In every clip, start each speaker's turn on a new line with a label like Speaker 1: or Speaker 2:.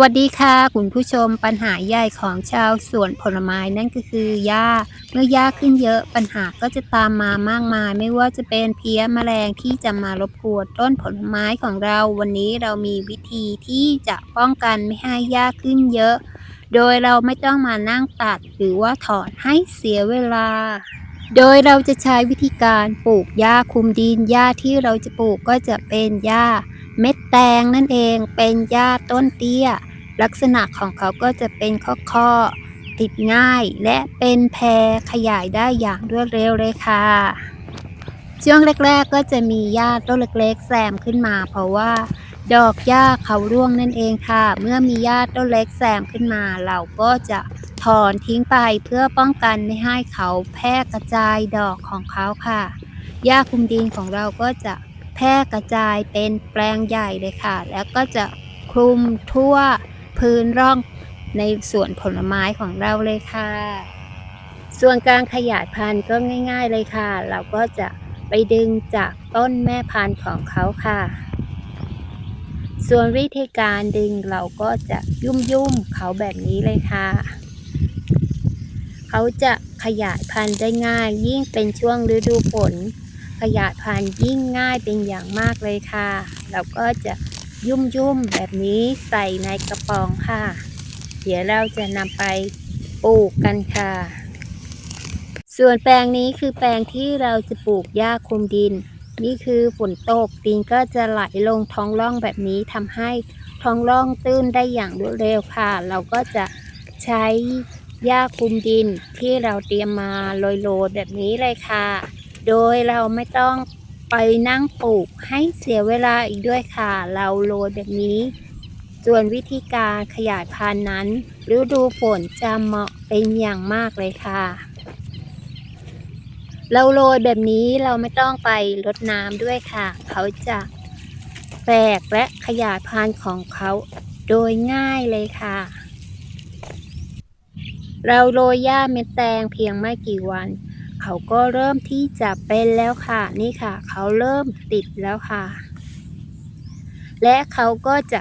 Speaker 1: วัสดีค่ะ คุณผู้ชมปัญหาใหญ่ของชาวสวนผลไม้นั่นก็คือหญ้า เมื่อหญ้าขึ้นเยอะปัญหาก็จะตามมามากมาย ไม่ว่าจะเป็นเพี้ยแมลงที่จะมารบกวนต้นผลไม้ของเราวันนี้เรามีวิธีที่จะป้องกันไม่ให้หญ้าขึ้นเยอะ โดยเราไม่ต้องมานั่งตัดหรือว่าถอนให้เสียเวลาโดยเราจะใช้วิธีการปลูกหญ้าคุมดินหญ้าที่เราจะปลูกก็จะเป็นหญ้า เม็ดแตงนั่นเองเป็นหญ้าต้นเตี้ย ลักษณะของเขาก็จะเป็นข้อๆติดง่าย และเป็นแพรขยายได้อย่างรวดเร็วเลยค่ะ ช่วงแรกๆก็จะมีหญ้าต้นเล็กๆแซมขึ้นมา เพราะว่า ดอกหญ้าเขาร่วงนั่นเองค่ะ เมื่อมีหญ้าต้นเล็กแซมขึ้นมา เราก็จะถอนทิ้งไปเพื่อป้องกันไม่ให้เขาแพร่กระจายดอกของเขาค่ะหญ้าคุมดินของเราก็จะ แพร่กระจายเป็นแปลงใหญ่เลยค่ะ แล้วก็จะคลุมทั่วพื้นร่องในสวนผลไม้ของเราเลยค่ะ ส่วนการขยายพันธุ์ก็ง่าย ๆเลยค่ะ เราก็จะไปดึงจากต้นแม่พันธุ์ของเขาค่ะ ส่วนวิธีการดึงเราก็จะยุ่มๆเขาแบบนี้เลยค่ะ เขาจะขยายพันธุ์ได้ง่ายยิ่งเป็นช่วงฤดูฝน ขยายพันยิ่งง่ายเป็นอย่างมากเลยค่ะ เราก็จะยุ่มๆแบบนี้ใส่ในกระป๋องค่ะ เดี๋ยวเราจะนำไปปลูกกันค่ะ ส่วนแปลงนี้คือแปลงที่เราจะปลูกหญ้าคลุมดิน นี่คือฝนตกดินก็จะไหลลงท้องร่องแบบนี้ทำให้ท้องร่องตื้นได้อย่างรวดเร็วค่ะ เราก็จะใช้หญ้าคลุมดินที่เราเตรียมมาโรยๆแบบนี้เลยค่ะ โดยเราไม่ต้องไปนั่งปลูกให้เสียเวลาอีกด้วยค่ะ เราโรยแบบนี้ ส่วนวิธีการขยายพันธุ์นั้นฤดูฝนจะเหมาะเป็นอย่างมากเลยค่ะ เราโรยแบบนี้เราไม่ต้องไปรดน้ำด้วยค่ะ เขาจะแตกและขยายพันธุ์ของเขาโดยง่ายเลยค่ะ เราโรยหญ้าเม็ดแตงเพียงไม่กี่วัน เขาก็เริ่มที่จะเป็นแล้วค่ะ นี่ค่ะ เขาเริ่มติดแล้วค่ะ และเขาก็จะ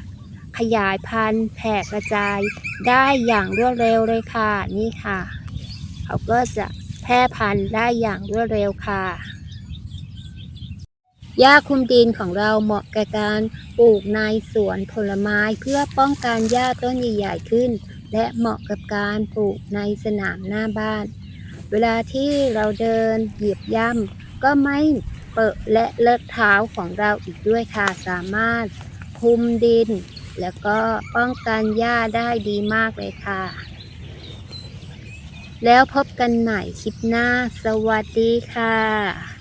Speaker 1: ขยายพันธุ์แผ่กระจายได้อย่างรวดเร็วเลยค่ะ นี่ค่ะ เขาก็จะแพร่พันธุ์ได้อย่างรวดเร็วค่ะหญ้าคุมดินของเราเหมาะแก่การปลูกในสวนผลไม้เพื่อป้องกันหญ้าต้นใหญ่ๆขึ้น และเหมาะกับการปลูกในสนามหน้าบ้าน เวลาที่เราเดินเหยียบย่ำก็ไม่เปอะและเลอะเท้าของเราอีกด้วยค่ะ สามารถคุมดิน แล้วก็ป้องกันหญ้าได้ดีมากเลยค่ะ แล้วพบกันใหม่คลิปหน้า สวัสดีค่ะ